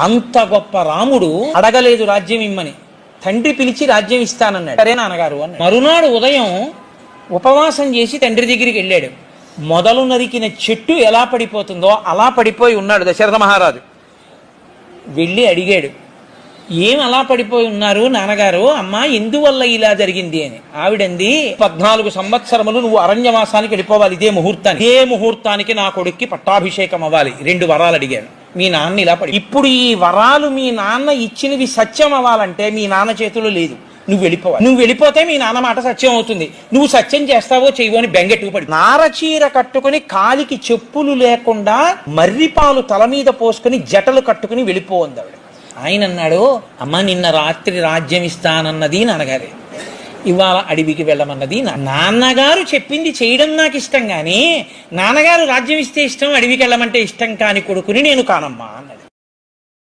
అంత గొప్ప రాముడు అడగలేదు రాజ్యం ఇమ్మని. తండ్రి పిలిచి రాజ్యం ఇస్తానన్నాడు. సరే నాన్నగారు అన్నాడు. మరునాడు ఉదయం ఉపవాసం చేసి తండ్రి దగ్గరికి వెళ్ళాడు. మొదలు నరికిన చెట్టు ఎలా పడిపోతుందో అలా పడిపోయి ఉన్నాడు దశరథ మహారాజు. వెళ్ళి అడిగాడు ఏం అలా పడిపోయి ఉన్నారు నాన్నగారు? అమ్మ ఎందువల్ల ఇలా జరిగింది అని. ఆవిడంది పద్నాలుగు సంవత్సరములు నువ్వు అరణ్యవాసానికి వెళ్ళిపోవాలి. ఇదే ముహూర్తానికి. ఇదే ముహూర్తానికి నా కొడుక్కి పట్టాభిషేకం అవ్వాలి. రెండు వరాలు అడిగాను మీ నాన్న ఇలా పడి ఇప్పుడు ఈ వరాలు మీ నాన్న ఇచ్చినవి సత్యం అవ్వాలంటే మీ నాన్న చేతిలో లేదు. నువ్వు వెళ్ళిపోవాలి. నువ్వు వెళ్ళిపోతే మీ నాన్న మాట సత్యం అవుతుంది. నువ్వు సత్యం చేస్తావో చేయవో అని బెంగెట్టుకు పడి నారచీర కట్టుకుని కాలికి చెప్పులు లేకుండా మర్రిపాలు తల మీద పోసుకుని జటలు కట్టుకుని వెళ్ళిపోంది ఆవిడ. ఆయన అన్నాడు అమ్మ నిన్న రాత్రి రాజ్యం ఇస్తానన్నది నాన్నగారే. ఇవాళ అడవికి వెళ్ళమన్నది నా నాన్నగారు చెప్పింది చేయడం నాకు ఇష్టం కానీ నాన్నగారు రాజ్యం ఇస్తే ఇష్టం అడవికి వెళ్ళమంటే ఇష్టం కాని కొడుకుని నేను కానమ్మా అన్నది.